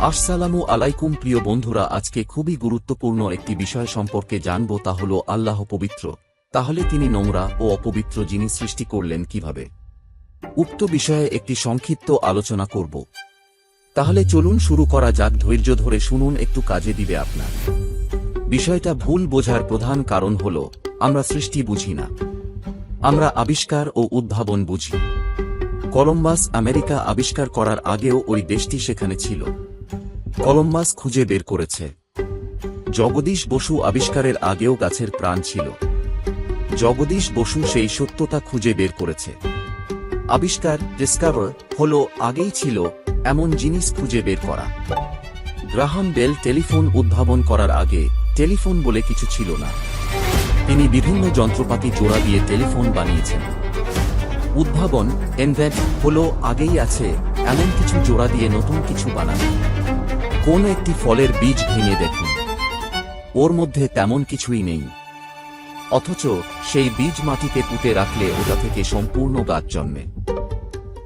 আসসালামু আলাইকুম প্রিয় বন্ধুরা, আজকে খুবই গুরুত্বপূর্ণ একটি বিষয় সম্পর্কে জানব, তা হল আল্লাহ পবিত্র। তাহলে তিনি নোংরা ও অপবিত্র জিনিস সৃষ্টি করলেন কীভাবে? উক্ত বিষয়ে একটি সংক্ষিপ্ত আলোচনা করব। তাহলে চলুন শুরু করা যাক, ধৈর্য ধরে শুনুন, একটু কাজে দিবে আপনার। বিষয়টা ভুল বোঝার প্রধান কারণ হল, আমরা সৃষ্টি বুঝি না। আমরা আবিষ্কার ও উদ্ভাবন বুঝি। কলম্বাস, আমেরিকা আবিষ্কার করার আগেও ওই দেশটি সেখানে ছিল। কলম্বাস খুঁজে বের করেছে। জগদীশ বসু আবিষ্কারের আগেও গাছের প্রাণ ছিল। জগদীশ বসু সেই সত্যতা খুঁজে বের করেছে। আবিষ্কার ডিসকভার হল, আগেই ছিল এমন জিনিস খুঁজে বের করা। গ্রাহাম বেল টেলিফোন উদ্ভাবন করার আগে টেলিফোন বলে কিছু ছিল না। তিনি বিভিন্ন যন্ত্রপাতি জোড়া দিয়ে টেলিফোন বানিয়েছেন। উদ্ভাবন এনভেন্ট হল, আগেই আছে, এমন কিছু জোড়া দিয়ে নতুন কিছু বানানো। কোন একটি ফলের বীজ ভেঙে দেখুন। ওর মধ্যে তেমন কিছুই নেই। অথচ সেই বীজ মাটিতে পুঁতে রাখলে ওটা থেকে সম্পূর্ণ গাছ জন্মে।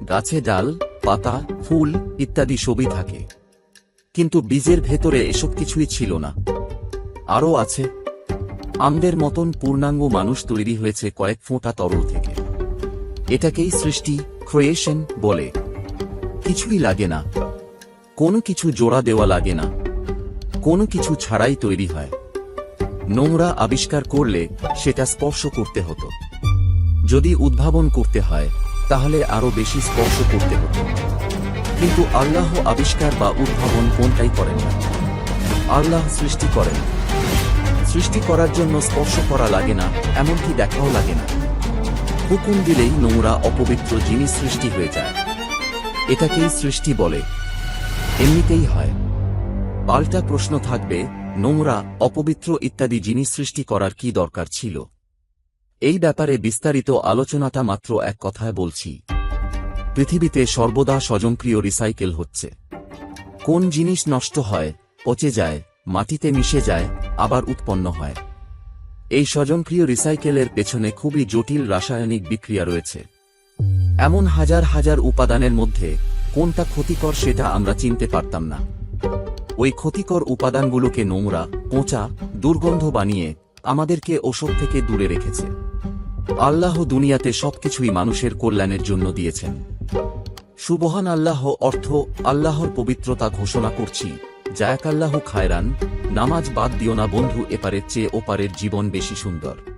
গাছে ডাল, পাতা, ফুল ইত্যাদি সবই থাকে। কিন্তু বীজের ভেতরে এসব কিছুই ছিল না। আরও আছে। আমদের মতন পূর্ণাঙ্গ মানুষ তৈরি হয়েছে কয়েক ফোঁটা তরল থেকে। এটাকেই সৃষ্টি, ক্রিয়েশন বলে। কিছুই লাগে না। কোনো কিছু জোড়া দেওয়া লাগে না। কোনো কিছু ছাড়াই তৈরি হয়। নোংরা আবিষ্কার করলে সেটা স্পর্শ করতে হতো। যদি উদ্ভাবন করতে হয়, তাহলে আরও বেশি স্পর্শ করতে হতো। কিন্তু আল্লাহ আবিষ্কার বা উদ্ভাবন কোনটাই করেন না। আল্লাহ সৃষ্টি করেন। সৃষ্টি করার জন্য স্পর্শ করা লাগে না, এমনকি দেখাও লাগে না। হুকুম দিলেই নোংরা, অপবিত্র জিনিস সৃষ্টি হয়ে যায়। এটাকেই সৃষ্টি বলে। এমনিতেই হয়। পাল্টা প্রশ্ন থাকবে, নোংরা, অপবিত্র ইত্যাদি জিনিস সৃষ্টি করার কি দরকার ছিল? এই ব্যাপারে বিস্তারিত আলোচনাটা মাত্র এক কথায় বলছি। পৃথিবীতে সর্বদা স্বজনক্রিয় রিসাইকেল হচ্ছে। কোন জিনিস নষ্ট হয়, পচে যায়, মাটিতে মিশে যায়, আবার উৎপন্ন হয়। এই স্বজনক্রিয় রিসাইকেলের পেছনে খুবই জটিল রাসায়নিক বিক্রিয়া রয়েছে। এমন হাজার হাজার উপাদানের মধ্যে কোনটা ক্ষতিকর সেটা আমরা চিনতে পারতাম না। ওই ক্ষতিকর উপাদানগুলোকে নোংরা, পচা, দুর্গন্ধ বানিয়ে আমাদেরকে ওসব থেকে দূরে রেখেছে। আল্লাহ দুনিয়াতে সবকিছুই মানুষের কল্যাণের জন্য দিয়েছেন। সুবহান আল্লাহ অর্থ আল্লাহর পবিত্রতা ঘোষণা করছি জায়াকাল্লাহ খায়রান, নামাজ বাদ দিও না বন্ধু, এপারের চেয়ে ওপারের জীবন বেশি সুন্দর।